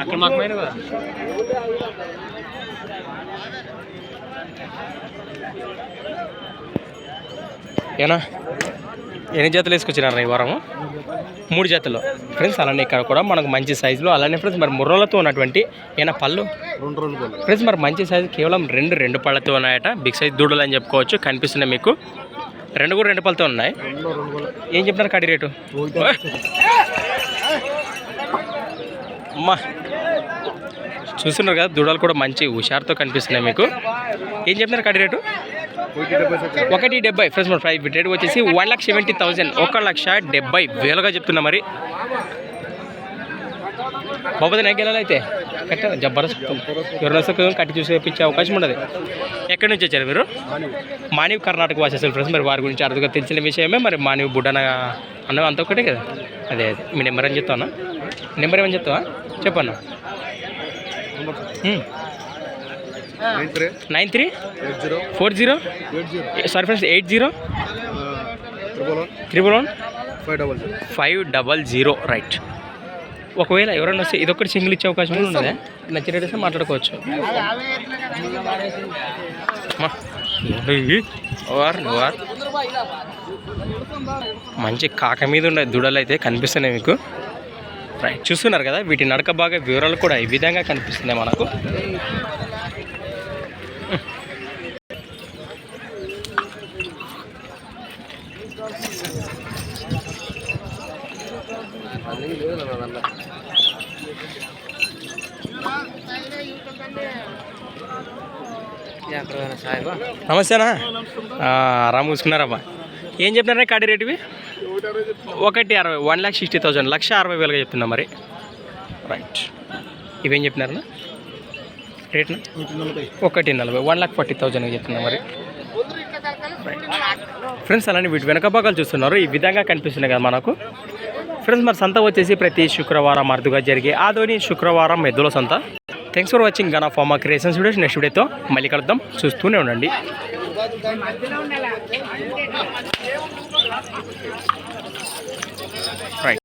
అక్కడ మాకు కదా? ఏనా? ఎన్ని జతలు వేసుకొచ్చినారు ఈ వారము? మూడు జతలు. ఫ్రెండ్స్ అలానే ఇక్కడ కూడా మనకు మంచి సైజులో అలానే ఫ్రెండ్స్ మరి ముర్రలతో ఉన్నటువంటి ఏనా పళ్ళు? రెండు రోజులు పోలే ఫ్రెండ్స్ మరి మంచి సైజు కేవలం రెండు రెండు పళ్ళతో ఉన్నాయట. బిగ్ సైజ్ దూడలు అని చెప్పుకోవచ్చు కనిపిస్తున్నాయి మీకు. రెండు కూడా రెండు పళ్ళతో ఉన్నాయి. ఏం చెప్తున్నారు కడి రేటు? అమ్మా. చూస్తున్నారు కదా దూడలు కూడా మంచి హుషారుతో కనిపిస్తున్నాయి మీకు. ఏం చెప్తున్నారు కడి రేటు? ఒకటి డెబ్బై ఫ్రెండ్స్ మన ప్రైస్ రేట్ వచ్చేసి వన్ లాక్ సెవెంటీ థౌసండ్ ఒక లక్ష డెబ్బై వేలుగా చెప్తున్నా మరి. బాబోదే నాకు వెళ్ళాలైతే కట్ట జబర్దస్త్ ఎవరైనా వస్తే కట్టి చూసి ఇప్పించే అవకాశం ఉండదు. ఎక్కడి నుంచి వచ్చారు మీరు? మానివ్ కర్ణాటక వాసేసారు ఫ్రెండ్స్. మరి వారి గురించి అర్థంగా తెలిసిన విషయమే. మరి మానివ్ బుడ్డన అన్న అంత ఒకటే కదా. అదే అదే. మీ నెంబర్ అని చెప్తావా నెంబర్ ఏమని చెప్తావా? చెప్పన్నా nine three. Four zero? Sorry friends eight zero? Triple one. Triple one? Five double zero. Five double zero. Right. ఒకవేళ ఎవరైనా వస్తే ఇదొకటి సింగిల్ ఇచ్చే అవకాశం కూడా ఉన్నదే? నచ్చిన రేట్ వస్తే మాట్లాడుకోవచ్చు మంచి కాక మీద ఉండే దుడలు అయితే కనిపిస్తున్నాయి మీకు. రైట్ చూస్తున్నారు కదా వీటి నడక బాగా వివరాలు కూడా ఈ విధంగా కనిపిస్తున్నాయి మనకు. నమస్తేనా? ఆ, ఆరామ్ ఏం చెప్తున్నారా కాడి రేటువి ఒకటి అరవై వన్ ల్యాక్ సిక్స్టీ థౌసండ్ లక్ష అరవై వేలుగా చెప్తున్నా మరి. రైట్ ఇవేం చెప్పినారన్నా రేట్నా? ఒకటి నలభై వన్ ల్యాక్ ఫార్టీ థౌజండ్ చెప్తున్నా మరి. ఫ్రెండ్స్ అలానే వీటి వెనక భాగాలు చూస్తున్నారు. ఈ విధంగా కనిపిస్తున్నాయి కదా మనకు. ఫ్రెండ్స్ మరి సంత వచ్చేసి ప్రతి శుక్రవారం అరుదుగా జరిగే ఆదోని శుక్రవారం ఎద్దుల సంత. Thanks for watching Gana farmer creations videos next వీడియోతో మళ్ళీ కలుద్దాం. చూస్తూనే ఉండండి. రైట్